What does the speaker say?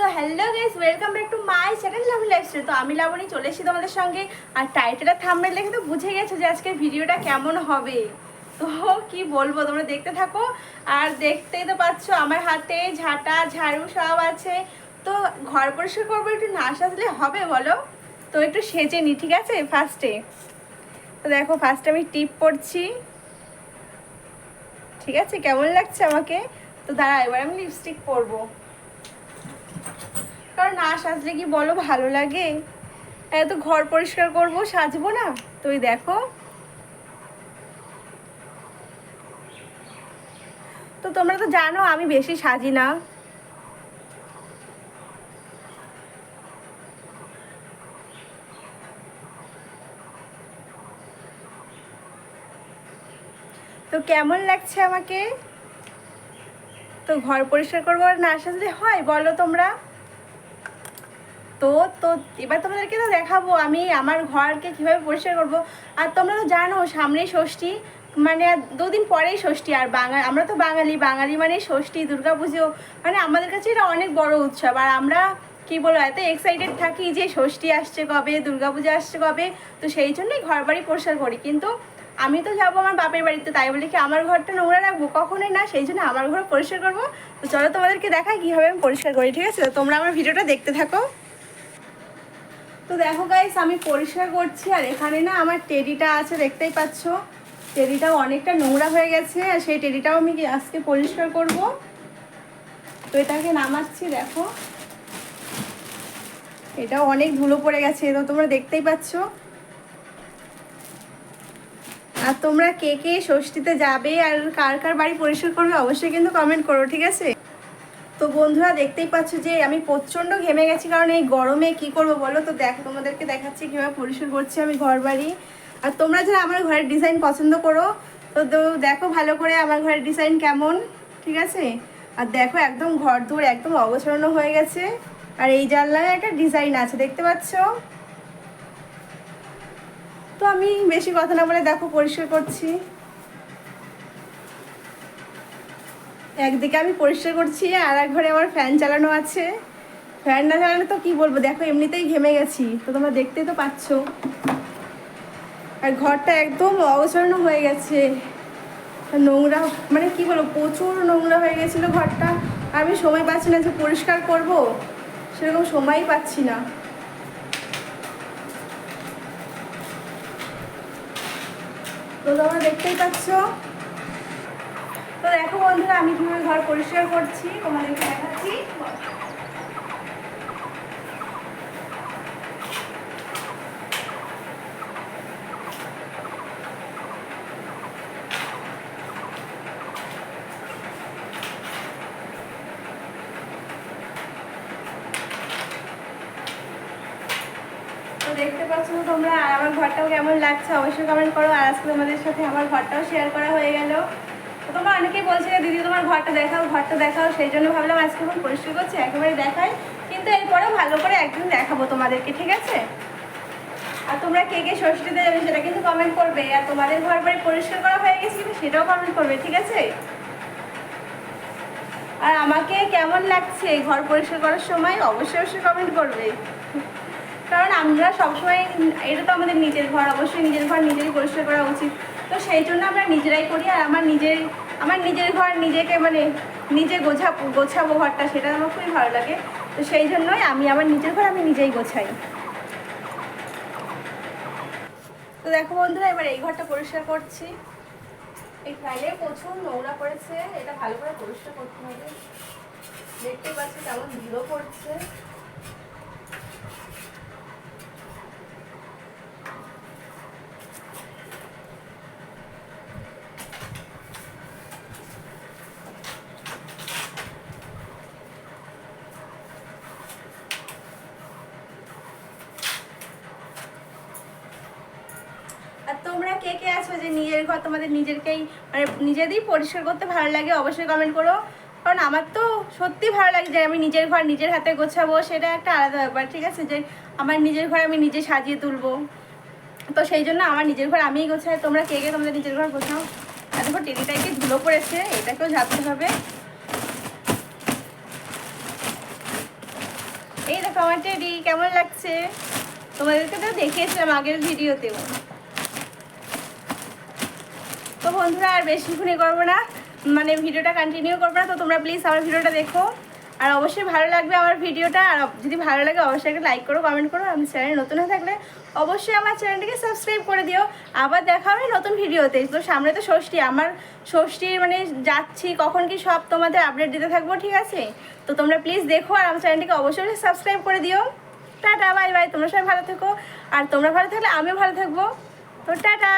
So hello guys welcome back to my channel love lifestyle তো আমি লাবণী চলে এসেছি তোমাদের সঙ্গে, আর টাইটেলের থাম্বনেল দেখে তো বুঝে গেছো যে আজকের ভিডিওটা কেমন হবে। তো কি বলব, তোমরা দেখতে থাকো, আর দেখতেই তো পাচ্ছ আমার হাতে ঝাঁটা, ঝাড়ু সব আছে। তো ঘর পরিষ্কার করব, একটু না সাজলে হবে বলো? তো একটু সেজে নি, ঠিক আছে ফার্স্টে তো দেখো ফার্স্টে আমি টিপ পড়ছি ঠিক আছে, কেমন লাগছে আমাকে? তো দাঁড়া এবার আমি লিপস্টিক পরবো। কারণ না সাজলে কি বলো ভালো লাগে? এত ঘর পরিষ্কার করব, সাজবো না? তুই দেখো। তো তোমরা তো জানো, আমি বেশি সাজি না। তো কেমন লাগছে আমাকে? তো ঘর পরিষ্কার করব আর না সাজলে হয়? বলো তোমরা। তো তো এবার তোমাদেরকে তো দেখাবো আমি আমার ঘরকে কীভাবে পরিষ্কার করব। আর তোমরা তো জানো সামনেই ষষ্ঠী মানে দুদিন পরেই ষষ্ঠী আর বাঙালি আমরা তো বাঙালি বাঙালি মানে ষষ্ঠী দুর্গা পুজো মানে আমাদের কাছে এটা অনেক বড় উৎসব। আর আমরা কি বলব, এত এক্সাইটেড থাকি যে ষষ্ঠী আসছে কবে দুর্গা পুজো আসছে কবে, তো সেই জন্যই ঘর বাড়ি পরিষ্কার করি। কিন্তু আমি তো যাব আমার বাপের বাড়িতে, তাই বলে কি আমার ঘরটা নোংরা রাখব? কখনোই না, সেই জন্য আমার ঘর পরিষ্কার করব। তো চলো তোমাদেরকে দেখাই কীভাবে আমি পরিষ্কার করি, ঠিক আছে? তো তোমরা আমার ভিডিওটা দেখতে থাকো। তো দেখো গাইস আমি পরিষ্কার করছি, আর এখানে না আমার টেডিটা আছে, দেখতেই পাচ্ছ। টেডিটাও অনেকটা নোংরা হয়ে গেছে, আর সেই টেডিটাও আমি আজকে পরিষ্কার করব। তো এটাকে নামাচ্ছি, দেখো। এটাও অনেক ধুলো পড়ে গেছে তো তোমরা দেখতেই পাচ্ছ। আর তোমরা কে কে ষষ্ঠীতে যাবে, আর কার কার বাড়ি পরিষ্কার করবে, অবশ্যই কিন্তু কমেন্ট করো, ঠিক আছে? তো বন্ধুরা দেখতেই পাচ্ছ যে আমি প্রচণ্ড ঘেমে গেছি, কারণ এই গরমে কি করব বলো? তো দেখো, তোমাদেরকে দেখাচ্ছি কীভাবে পরিষ্কার করছি আমি ঘর বাড়ি আর তোমরা যারা আমার ঘরের ডিজাইন পছন্দ করো, তো দেখো ভালো করে আমার ঘরের ডিজাইন কেমন, ঠিক আছে? আর দেখো একদম ঘর দূর একদম অগোছানো হয়ে গেছে। আর এই জানলায় একটা ডিজাইন আছে, দেখতে পাচ্ছ? তো আমি বেশি কথা না বলে দেখো পরিষ্কার করছি। একদিকে আমি পরিষ্কার করছি, আর এক ঘরে আমার ফ্যান চালানো আছে। ফ্যান না চালানো তো কি বলব? দেখো, এমনিতেই ঘেমে গেছি। তো তোমরা দেখতেই তো পাচ্ছ। আর ঘরটা একদম অবসন্ন হয়ে গেছে। নোংরা মানে কি বলব, প্রচুর নোংরা হয়ে গেছিল ঘরটা। আমি সময় পাচ্ছি না যে পরিষ্কার করব। সেরকম সময়ই পাচ্ছি না। তো তোমরা দেখতেই পাচ্ছ। দেখো বন্ধুরা, আমি কীভাবে ঘর পরিষ্কার করছি, তোমাদেরকে দেখাচ্ছি। দেখতে পাচ্ছ তোমরা, আর আমার ঘরটাও কেমন লাগছে? অবশ্যই কমেন্ট করো, আর আজকে তোমাদের সাথে আমার ঘরটাও শেয়ার করা হয়ে গেল। তোমরা অনেকেই বলছে দিদি, তোমার ঘরটা দেখাও ঘরটা দেখাও। সেই জন্য ভাবলাম আজকে এখন পরিষ্কার করছি, একেবারে দেখাই। কিন্তু এরপরেও ভালো করে একদিন দেখাবো তোমাদেরকে, ঠিক আছে? আর তোমরা কে কে ষষ্ঠীতে যাবে সেটা কিন্তু কমেন্ট করবে। আর তোমাদের ঘর বাড়ি পরিষ্কার করা হয়ে গেছে কিন্তু সেটাও কমেন্ট করবে, ঠিক আছে? আর আমাকে কেমন লাগছে ঘর পরিষ্কার করার সময়? অবশ্যই অবশ্যই কমেন্ট করবে। কারণ আমরা সবসময়, এটা তো আমাদের নিজের ঘর, অবশ্যই নিজের ঘর নিজেরই পরিষ্কার করা উচিত। তো সেই জন্য আমরা নিজেরাই করি আর আমার নিজের আমার নিজের ঘর নিজেকে মানে নিজে গোছা গোছাবো ঘরটা, সেটা আমার খুবই ভালো লাগে। তো সেই জন্যই আমি আমার নিজের ঘর আমি নিজেই গোছাই। তো দেখো বন্ধুরা, এবার এই ঘরটা পরিষ্কার করছি। এই ফাইলে প্রচুর নোংরা পড়েছে, এটা ভালো করে পরিষ্কার করতে হবে। দেখতে পাচ্ছি কেমন ধুলো পড়ছে। আর তোমরা কে কে আছো যে নিজের ঘর তোমাদের নিজেরকেই মানে নিজেদেরই পরিষ্কার করতে ভালো লাগে, অবশ্যই কমেন্ট করো। কারণ আমার তো সত্যি ভালো লাগে যে আমি নিজের ঘর নিজের হাতে গোছাবো, সেটা একটা আলাদা ব্যাপার। ঠিক আছে? যে আমার নিজের ঘর আমি নিজে সাজিয়ে তুলবো। তো সেই জন্য আমার নিজের ঘর আমিই গোছাই। তোমরা কে কে তোমাদের নিজের ঘর গোছাও? আর দেখো টেরিটাইকে ধুলো পড়েছে, এটাকেও ঝাপতে হবে। এই দেখো আমার টেডি, কেমন লাগছে? তোমাদেরকে তো দেখিয়েছিলাম আগের ভিডিওতেও বন্ধুরা, আর বেশিক্ষণই করব না। মানে ভিডিওটা কন্টিনিউ করব না, তো তোমরা প্লিজ আমার ভিডিওটা দেখো। আর অবশ্যই ভালো লাগবে আমার ভিডিওটা, আর যদি ভালো লাগে অবশ্যই একটা লাইক করো কমেন্ট করো, আমি চ্যানেল নতুন হয়ে থাকলে অবশ্যই আমার চ্যানেলটিকে সাবস্ক্রাইব করে দিও। আবার দেখা হবে নতুন ভিডিওতে। তো সামনে তো ষষ্ঠী, আমার ষষ্ঠীর মানে যাচ্ছি, কখন কি সব তোমাদের আপডেট দিতে থাকব, ঠিক আছে? তো তোমরা প্লিজ দেখো, আর আমার চ্যানেলটিকে অবশ্যই সাবস্ক্রাইব করে দিও। টাটা বাই বাই তোমরা সবাই ভালো থেকো। আর তোমরা ভালো থাকলে আমিও ভালো থাকব। তো টাটা।